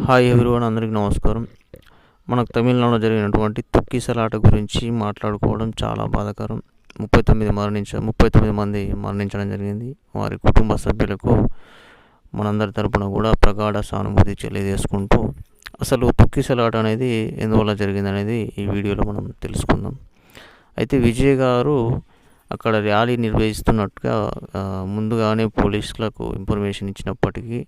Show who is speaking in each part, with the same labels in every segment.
Speaker 1: Hi everyone అందరికీ నమస్కారం. మనకు తమిళనాడులో జరిగినటువంటి తుక్కిసలాట గురించి మాట్లాడుకోవడం చాలా బాధాకరం. ముప్పై తొమ్మిది మరణించ ముప్పై తొమ్మిది మంది మరణించడం జరిగింది. వారి కుటుంబ సభ్యులకు మనందరి తరపున కూడా ప్రగాఢ సానుభూతి తెలియజేసుకుంటూ అసలు తుక్కిసలాట అనేది ఎందువల్ల జరిగింది అనేది ఈ వీడియోలో మనం తెలుసుకుందాం. అయితే విజయ్ గారు అక్కడ ర్యాలీ నిర్వహిస్తున్నట్టుగా ముందుగానే పోలీసులకు ఇన్ఫర్మేషన్ ఇచ్చినప్పటికీ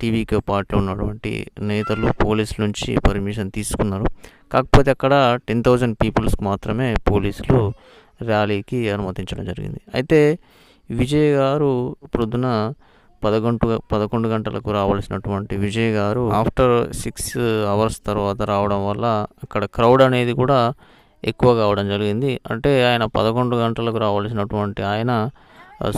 Speaker 1: టీవీకి పార్టీలో ఉన్నటువంటి నేతలు పోలీసుల నుంచి పర్మిషన్ తీసుకున్నారు. కాకపోతే అక్కడ టెన్ థౌజండ్ పీపుల్స్కి మాత్రమే పోలీసులు ర్యాలీకి అనుమతించడం జరిగింది. అయితే విజయ్ గారు ప్రొద్దున పదకొండు పదకొండు గంటలకు రావాల్సినటువంటి విజయ్ గారు ఆఫ్టర్ సిక్స్ అవర్స్ తర్వాత రావడం వల్ల అక్కడ క్రౌడ్ అనేది కూడా ఎక్కువ కావడం జరిగింది. అంటే ఆయన పదకొండు గంటలకు రావాల్సినటువంటి ఆయన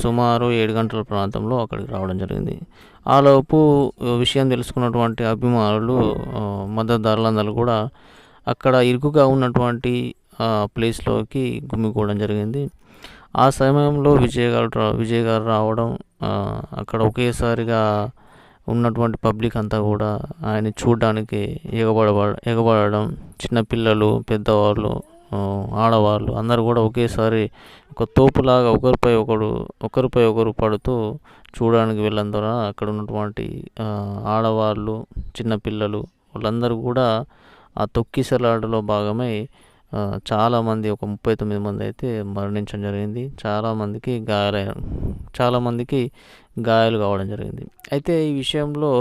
Speaker 1: సుమారు ఏడు గంటల ప్రాంతంలో అక్కడికి రావడం జరిగింది. ఆలోపు విషయం తెలుసుకున్నటువంటి అభిమానులు మద్దతుదారులందరూ కూడా అక్కడ ఇరుకుగా ఉన్నటువంటి ప్లేస్లోకి గుమ్మికోవడం జరిగింది. ఆ సమయంలో విజయ్ గారు రా- విజయ్ గారు రావడం అక్కడ ఒకేసారిగా ఉన్నటువంటి పబ్లిక్ అంతా కూడా ఆయన చూడడానికి ఎగబడ ఎగబడడం చిన్నపిల్లలు పెద్దవాళ్ళు ఆడవాళ్ళు అందరూ కూడా ఒకేసారి ఒక తోపులాగా ఒకరిపై ఒకరు ఒకరిపై ఒకరు పడుతూ చూడడానికి వెళ్ళడం ద్వారా అక్కడ ఉన్నటువంటి ఆడవాళ్ళు చిన్నపిల్లలు వాళ్ళందరూ కూడా ఆ తొక్కిసలాటలో భాగమై చాలామంది ఒక ముప్పై తొమ్మిది మంది అయితే మరణించడం జరిగింది. చాలామందికి గాయాలయ్యారు చాలామందికి గాయాలు కావడం జరిగింది. అయితే ఈ విషయంలో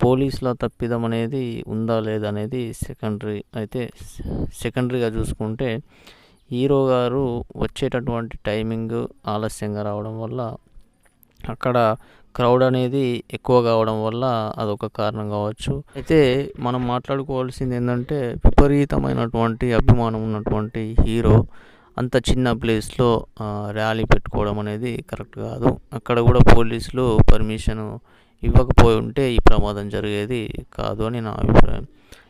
Speaker 1: పోలీసుల తప్పిదం అనేది ఉందా లేదా అనేది సెకండరీ అయితే సెకండరీగా చూసుకుంటే హీరో గారు వచ్చేటటువంటి టైమింగ్ ఆలస్యంగా రావడం వల్ల అక్కడ క్రౌడ్ అనేది ఎక్కువ కావడం వల్ల అదొక కారణం కావచ్చు. అయితే మనం మాట్లాడుకోవాల్సింది ఏంటంటే విపరీతమైనటువంటి అభిమానం ఉన్నటువంటి హీరో అంత చిన్న ప్లేస్లో ర్యాలీ పెట్టుకోవడం అనేది కరెక్ట్ కాదు. అక్కడ కూడా పోలీసులు పర్మిషన్ ఇవ్వకపోయి ఉంటే ఈ ప్రమాదం జరిగేది కాదు అని నా అభిప్రాయం.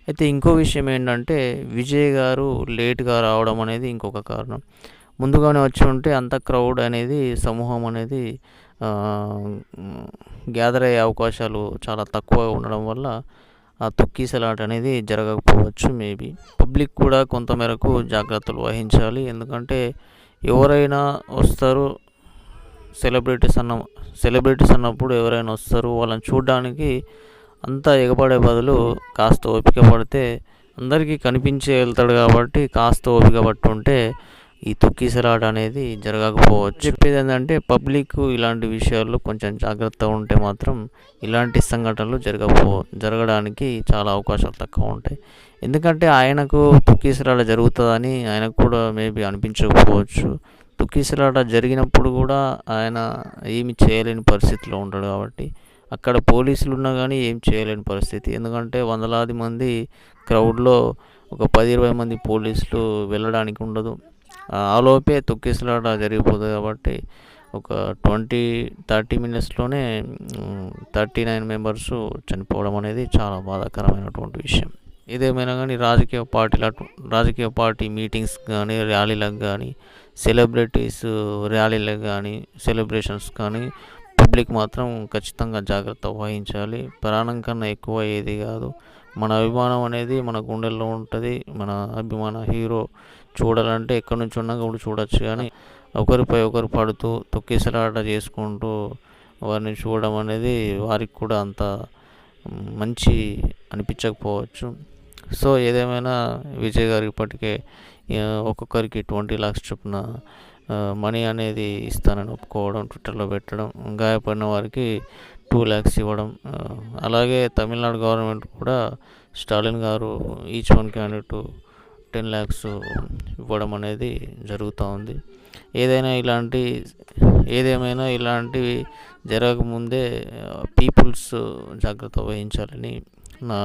Speaker 1: అయితే ఇంకో విషయం ఏంటంటే విజయ్ గారు లేట్గా రావడం అనేది ఇంకొక కారణం. ముందుగానే వచ్చి ఉంటే అంత క్రౌడ్ అనేది సమూహం అనేది గ్యాదర్ అయ్యే అవకాశాలు చాలా తక్కువగా ఉండడం వల్ల ఆ తొక్కిసలాట అనేది జరగకపోవచ్చు మేబీ పబ్లిక్ కూడా కొంతమేరకు జాగ్రత్తలు వహించాలి. ఎందుకంటే ఎవరైనా వస్తారు సెలబ్రిటీస్ అన్న సెలబ్రిటీస్ అన్నప్పుడు ఎవరైనా వస్తారు వాళ్ళని చూడడానికి అంతా ఎగబడే బదులు కాస్త ఓపిక పడితే అందరికీ కనిపించే వెళ్తాడు కాబట్టి కాస్త ఓపిక పట్టుంటే ఈ తొక్కిసలాట అనేది జరగకపోవచ్చు. చెప్పేది ఏంటంటే పబ్లిక్ ఇలాంటి విషయాల్లో కొంచెం జాగ్రత్తగా ఉంటే మాత్రం ఇలాంటి సంఘటనలు జరగపో జరగడానికి చాలా అవకాశాలు తక్కువ ఉంటాయి. ఎందుకంటే ఆయనకు తొక్కిసలాట జరుగుతుందని ఆయనకు కూడా మేబీ అనిపించకపోవచ్చు. తొక్కిసలాట జరిగినప్పుడు కూడా ఆయన ఏమి చేయలేని పరిస్థితిలో ఉంటాడు కాబట్టి అక్కడ పోలీసులు ఉన్నా కానీ ఏం చేయలేని పరిస్థితి. ఎందుకంటే వందలాది మంది క్రౌడ్లో ఒక పది ఇరవై మంది పోలీసులు వెళ్ళడానికి ఉండదు. ఆలోపే తొక్కిసలాట జరిగిపోతుంది కాబట్టి ఒక ట్వంటీ థర్టీ మినిట్స్లోనే థర్టీ నైన్ మెంబర్స్ చనిపోవడం అనేది చాలా బాధాకరమైనటువంటి విషయం. ఏదేమైనా కానీ రాజకీయ పార్టీల రాజకీయ పార్టీ మీటింగ్స్ కానీ ర్యాలీలకు కానీ సెలబ్రిటీస్ ర్యాలీలకు కానీ సెలబ్రేషన్స్ కానీ పబ్లిక్ మాత్రం ఖచ్చితంగా జాగ్రత్త వహించాలి. ప్రాణం కన్నా ఎక్కువ ఏది కాదు. మన అభిమానం అనేది మన గుండెల్లో ఉంటుంది మన అభిమాన హీరో చూడాలంటే ఎక్కడి నుంచి ఉన్నా కూడా చూడొచ్చు. కానీ ఒకరిపై ఒకరు పడుతూ తొక్కిసలాట చేసుకుంటూ వారిని చూడడం అనేది వారికి కూడా అంత మంచి అనిపించకపోవచ్చు. సో ఏదేమైనా విజయ్ గారు ఇప్పటికే ఒక్కొక్కరికి ట్వంటీ లాక్స్ చొప్పున మనీ అనేది ఇస్తానని ఒప్పుకోవడం ట్విట్టర్లో పెట్టడం గాయపడిన వారికి టూ ల్యాక్స్ ఇవ్వడం అలాగే తమిళనాడు గవర్నమెంట్ కూడా Stalin garu each one candidate ten lakhs ఇవ్వడం అనేది జరుగుతూ ఉంది. ఏదైనా ఇలాంటి ఏదేమైనా ఇలాంటివి జరగకముందే పీపుల్స్ జాగ్రత్త వహించాలని నా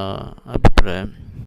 Speaker 1: అభిప్రాయం.